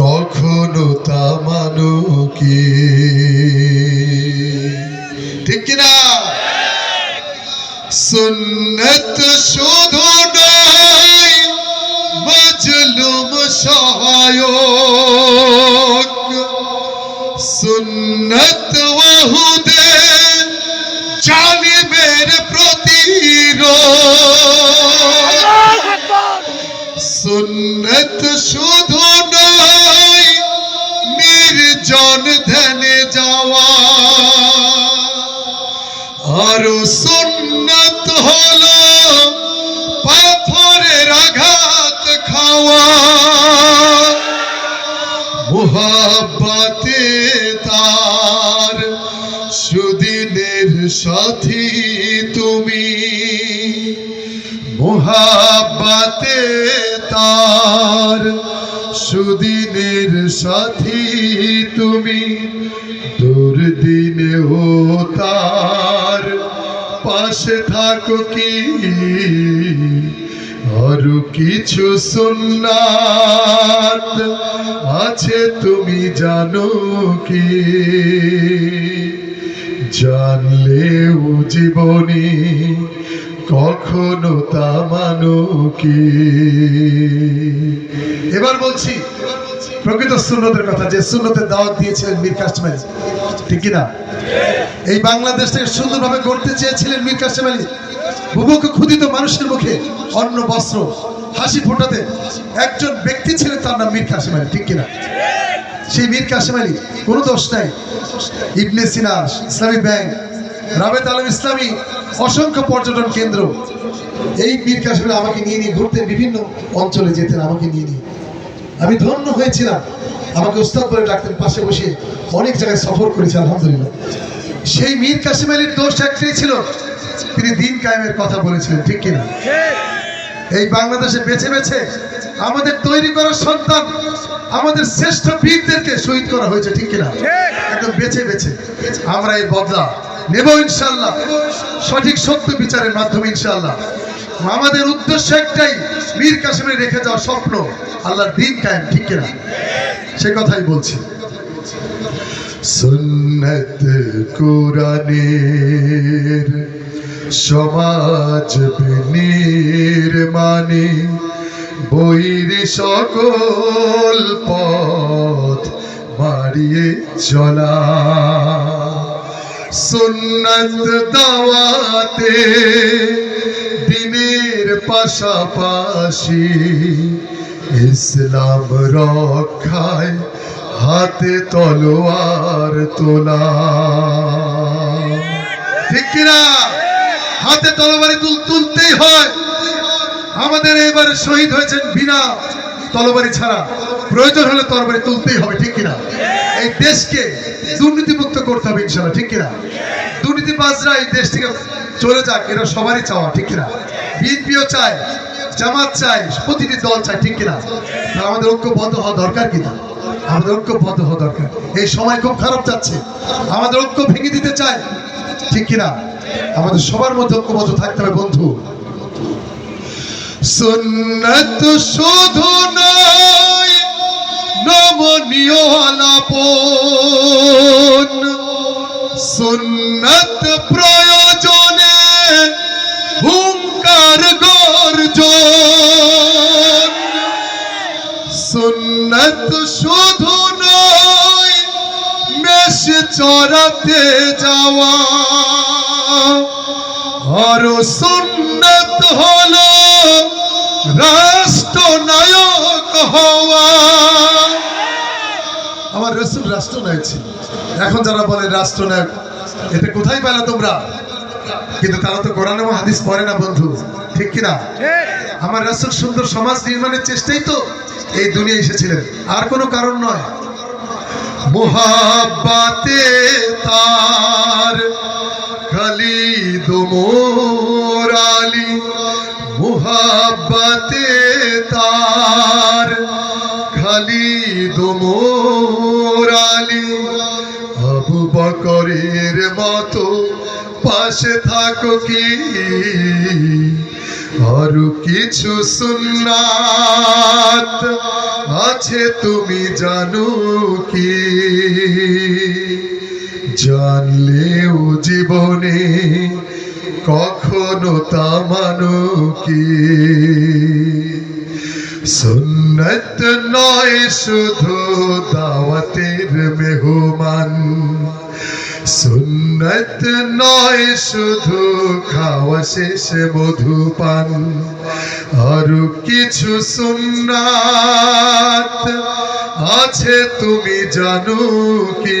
কখনো তা মানো কি? ঠিক কিনা? সুন্নত শুধু নয়, মজলুম সহায়ক। সুন্নত ওহুদে জালিমের প্রতিরোধ। সুন্নত শুধু নয়, নির্জন ধ্যানে যাওয়া। আরও সুন্নত হল পাথরের আঘাত খাওয়া। মুহাব্বাতে তার সুদিনের সাথী তুমি। মুহাব্বাতে তার সুদিনের সাথী তুমি দুর্দিনে ও তার। পাশে থাকো কি? আরও কিছু সুন্নাত আছে তুমি জানো কি? জানলেও জীবনী কখনো তা মানো কি? এবার বলছি, প্রকৃত সুন্নতের কথা, যে সুন্নতের দাওয়াত দিয়েছিলেন মীর কাসিম আলী। ঠিক কিনা? এই বাংলাদেশটাকে সুন্দরভাবে গড়তে চেয়েছিলেন মীর কাসিম আলী। বুবুকে ক্ষুদিত মানুষের মুখে অন্ন, বস্ত্র, হাসি ফোটাতে একজন ব্যক্তি ছিলেন তার নাম মীর কাসিম আলী, ঠিক কিনা? সেই মীর কাসিম আলী, কোনো দোষ নাই। ইবনে সিনা ইসলামী ব্যাংক রাবেত আলম ইসলামী, অসংখ্য পর্যটন কেন্দ্র। এই মীর কাসিম আলী আমাকে নিয়ে নিয়ে ঘুরতেন বিভিন্ন অঞ্চলে যেতেন, আমাকে নিয়ে নিয়ে। আমি ধন্য হয়েছিলাম। আমাকে উস্তাদ বলে ডাকতেন, পাশে বসে অনেক জায়গায় সফর করেছি, আলহামদুলিল্লাহ। সেই মীর কাসিম আলীর দোষ একটাই ছিল, তিনি দিন কায়েমের কথা বলেছিলেন, ঠিক কিনা? এই বাংলাদেশে বেছে বেছে আমাদের তৈরি করা সন্তান, আমাদের শ্রেষ্ঠ বীরদেরকে শহীদ করা হয়েছে, ঠিক কিনা? একদম বেছে বেছে। আমরা এই বদলা নেব ইনশাল্লাহ। সঠিক সত্য বিচারের মাধ্যমে ইনশাল্লাহ। আমাদের উদ্দেশ্য একটাই, মীর কাসিমের রেখে যাওয়া স্বপ্ন আল্লাহর দিন কায়েম, ঠিক কিনা? সে কথাই বলছি। সুন্নত কোরআনের সমাজ নির্মাণে বৈর সকল পথ মারিয়ে চলা। সুন্নত দাওয়াতে দিনের পাশাপাশি ইসলাম রক্ষায় হাতে তলোয়ার তোলা। ঠিক হাতে তলোয়ারি তুল তুলতেই হয়। আমাদের এবারে শহীদ হয়েছেন বিনা তলবারি ছাড়া প্রয়োজন হলে তরবারি তুলতেই হবে, ঠিক কিনা? এই দেশকে দুর্নীতিমুক্ত করতে হবে ইনশাল্লাহ ঠিক কিনা? দুর্নীতিবাজরা এই দেশ থেকে চলে যাক এটা সবারই চাওয়া, ঠিক কিনা? বিএনপিও চায়, জামাত চায়, প্রতিটি দল চায়, ঠিক কিনা? আমাদের ঐক্যবদ্ধ হওয়া দরকার কিনা আমাদের ঐক্যবদ্ধ হওয়া দরকার। এই সময় খুব খারাপ যাচ্ছে। আমাদের ঐক্য ভেঙে দিতে চায়, ঠিক কিনা? আমাদের সবার মধ্যে ঐক্যবদ্ধ থাকতে হবে, বন্ধু। সুন্নত শুধু নয় নমনীয় আলাপন সুন্নত প্রয়োজনে হুঙ্কার গর্জন। সুন্নত শুধু নয়, মেষ চড়াতে যাওয়া। আর সুন্নত হলো রাষ্ট্রনায়ক হওয়া। আমার রসুল রাষ্ট্রনায়ক ছিল। এখন যারা বলে রাষ্ট্রনায়ক এটা কোথায় পেলে তোমরা? কিন্তু তারা তো কোরআন এবং হাদিস পড়ে না বন্ধু, ঠিক কিনা? আমার রাসূল সুন্দর সমাজ নির্মাণের চেষ্টাই তো এই দুনিয়া এসেছিলেন। আর কোনো কারণ নয়। মোহাব্বাতে তার খালিদ মোরালি মোহাব্বাতে তার খালিদ মোরালি আবু বকরের মতো পাশে থাকো কি? আরও কিছু সুন্নাত আছে তুমি জানো কি? জানলেও জীবনে কখনো তা মানো কি? সুন্নত নয়, শুধু দাওয়াতের মেহমান। সুন্নত নয়, শুধু খাওয়া শেষে মধুপান আরও কিছু সুন্নাত আছে, তুমি জানো কি?